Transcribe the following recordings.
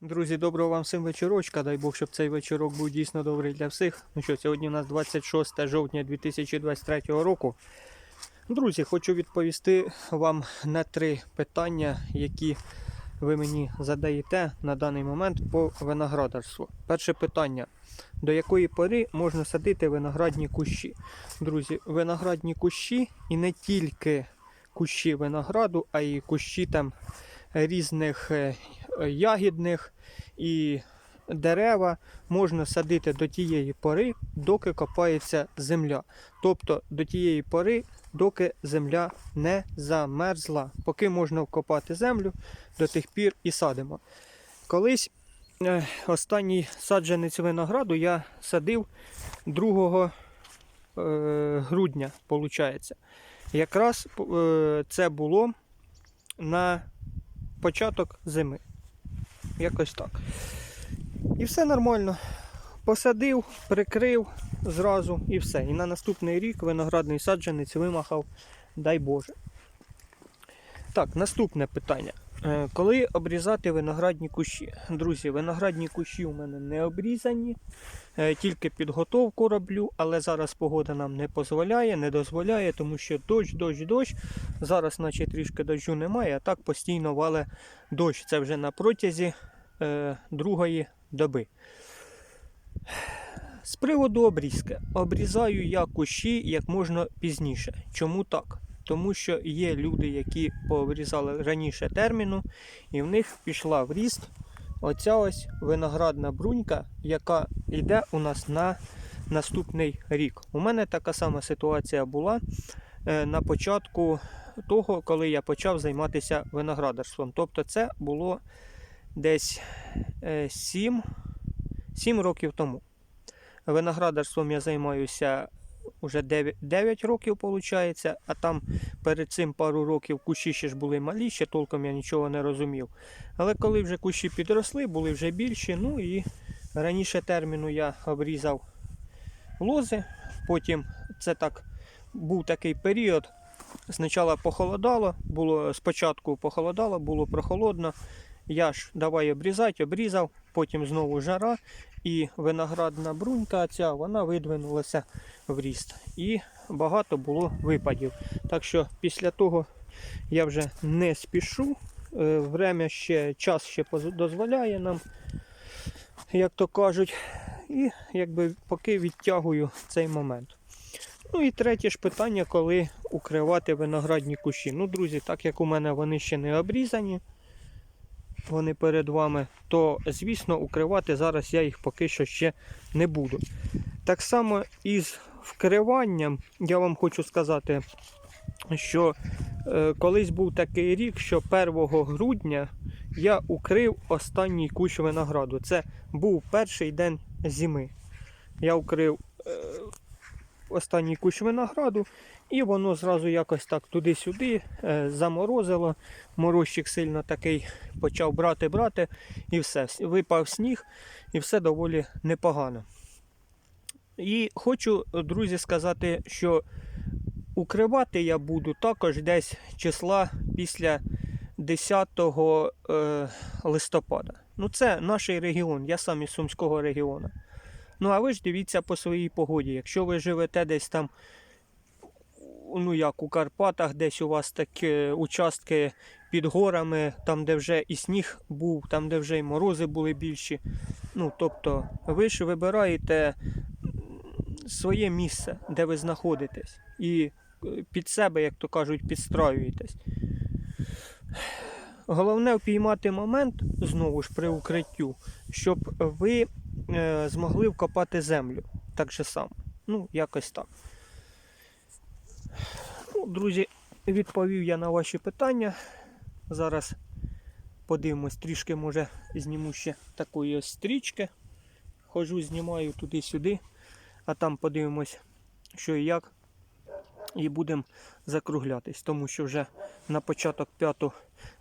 Друзі, доброго вам всім вечорочка. Дай Бог, щоб цей вечорок був дійсно добрий для всіх. Ну що, сьогодні у нас 26 жовтня 2023 року. Друзі, хочу відповісти вам на три питання, які ви мені задаєте на даний момент по виноградарству. Перше питання: до якої пори можна садити виноградні кущі? Друзі, виноградні кущі і не тільки кущі винограду, а й кущі там різних е, ягідних і дерева можна садити до тієї пори, доки копається земля. Тобто до тієї пори, доки земля не замерзла. Поки можна вкопати землю, до тих пір і садимо. Колись е, останній саджанець винограду я садив 2 е, грудня, виходить. Якраз це було на початок зими. Якось так. І все нормально. Посадив, прикрив зразу і все. І на наступний рік виноградний саджанець вимахав, дай Боже. Так, наступне питання. Е, Коли обрізати виноградні кущі? Друзі, виноградні кущі у мене не обрізані, е, тільки підготовку роблю, але зараз погода нам не дозволяє, не дозволяє, тому що дощ, дощ, дощ. Зараз, наче трішки дощу немає, а так постійно вале дощ. Це вже на протязі е, другої доби. З приводу обрізки. Обрізаю я кущі як можна пізніше. Чому так? Тому що є люди, які пообрізали раніше терміну, і в них пішла в ріст оця ось виноградна брунька, яка йде у нас на наступний рік. У мене така сама ситуація була е, на початку того, коли я почав займатися виноградарством. Тобто це було десь 7, 7 років тому. Виноградарством я займаюся вже 9, 9 років, виходить, а там перед цим пару років кущі ще ж були малі, толком я нічого не розумів. Але коли вже кущі підросли, були вже більші, ну і раніше терміну я обрізав лози, потім це так був такий період. Спочатку похолодало, було спочатку похолодало, було прохолодно. Я ж давай обрізати, обрізав, потім знову жара, і виноградна брунька ця вона видвинулася в ріст. І багато було випадів. Так що після того я вже не спішу. Е, Время ще, час ще дозволяє нам, як то кажуть. І якби поки відтягую цей момент. Ну і третє ж питання, коли укривати виноградні кущі. Ну, друзі, так як у мене вони ще не обрізані, вони перед вами, то, звісно, укривати зараз я їх поки що ще не буду. Так само із вкриванням я вам хочу сказати, що е, колись був такий рік, що 1 грудня я укрив останній кущ винограду. Це був перший день зими. Я укрив е, останній кущ винограду, і воно зразу якось так туди-сюди е, заморозило. Морозчик сильно такий почав брати, брати, і все. Випав сніг, і все доволі непогано. І хочу, друзі, сказати, що укривати я буду також десь числа після 10 е, листопада. Ну, це наш регіон, я сам із Сумського регіону. Ну, а ви ж дивіться по своїй погоді. Якщо ви живете десь там, ну як у Карпатах, десь у вас такі участки під горами, там, де вже і сніг був, там, де вже і морози були більші. Ну, тобто, ви ж вибираєте своє місце, де ви знаходитесь, і е, під себе, як то кажуть, підстраюєтесь. Головне впіймати момент знову ж при укриттю, щоб ви е, змогли вкопати землю. Так же само. Ну, якось так. Ну, друзі, відповів я на ваші питання. Зараз подивимось, трішки може зніму ще такої ось стрічки. Хожу, знімаю туди-сюди, а там подивимось, що і як. І будемо закруглятись, тому що вже на початок п'ятого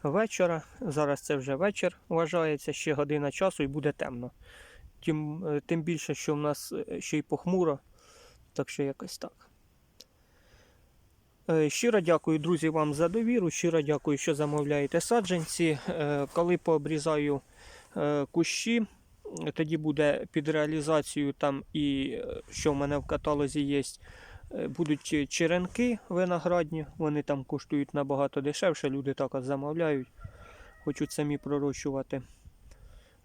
вечора, зараз це вже вечір вважається, ще година часу і буде темно. Тим, е, тим більше, що в нас е, ще й похмуро, так що якось так. Е, Щиро дякую, друзі, вам за довіру. Щиро дякую, що замовляєте саджанці. Коли пообрізаю кущі. Тоді буде під реалізацію там і що в мене в каталозі є. Будуть черенки виноградні, вони там коштують набагато дешевше, люди так от замовляють, хочуть самі пророщувати.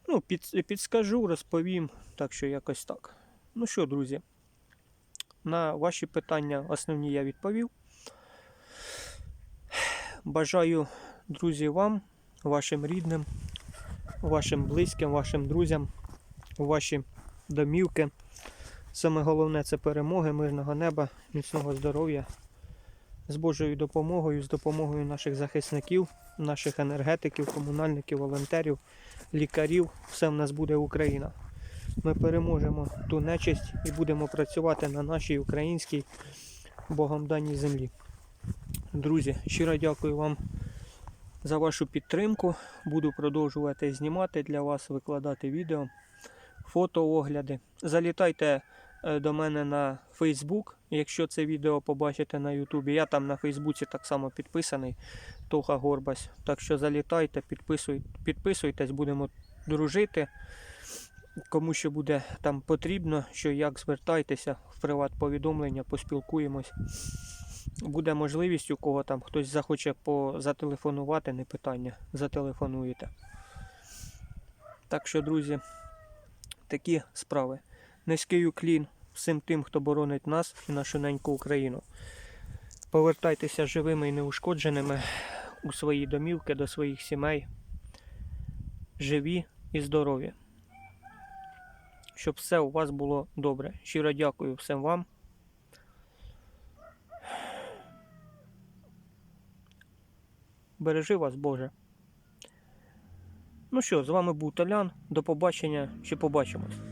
Ну, під, підскажу, розповім, так що якось так. Ну що, друзі, на ваші питання основні я відповів. Бажаю, друзі, вам, вашим рідним, вашим близьким, вашим друзям, ваші домівки. Саме головне це перемоги, мирного неба, міцного здоров'я. З Божою допомогою, з допомогою наших захисників, наших енергетиків, комунальників, волонтерів, лікарів. Все в нас буде Україна. Ми переможемо ту нечисть і будемо працювати на нашій українській Богом даній землі. Друзі, щиро дякую вам за вашу підтримку. Буду продовжувати знімати для вас, викладати відео, фотоогляди. Залітайте е, до мене на Facebook, якщо це відео побачите на Ютубі. Я там на Фейсбуці так само підписаний, Тоха Горбась. Так що залітайте, підписуй, підписуйтесь, будемо дружити. Кому що буде там потрібно, що як звертайтеся в приват повідомлення, поспілкуємось. Буде можливість, у кого там хтось захоче по... зателефонувати, не питання, зателефонуєте. Так що, друзі, такі справи. Низький уклін всім тим, хто боронить нас і нашу неньку Україну. Повертайтеся живими і неушкодженими у свої домівки до своїх сімей. Живі і здорові. Щоб все у вас було добре. Щиро дякую всім вам. Бережи вас, Боже. Ну що, з вами був Толян. До побачення, ще побачимось.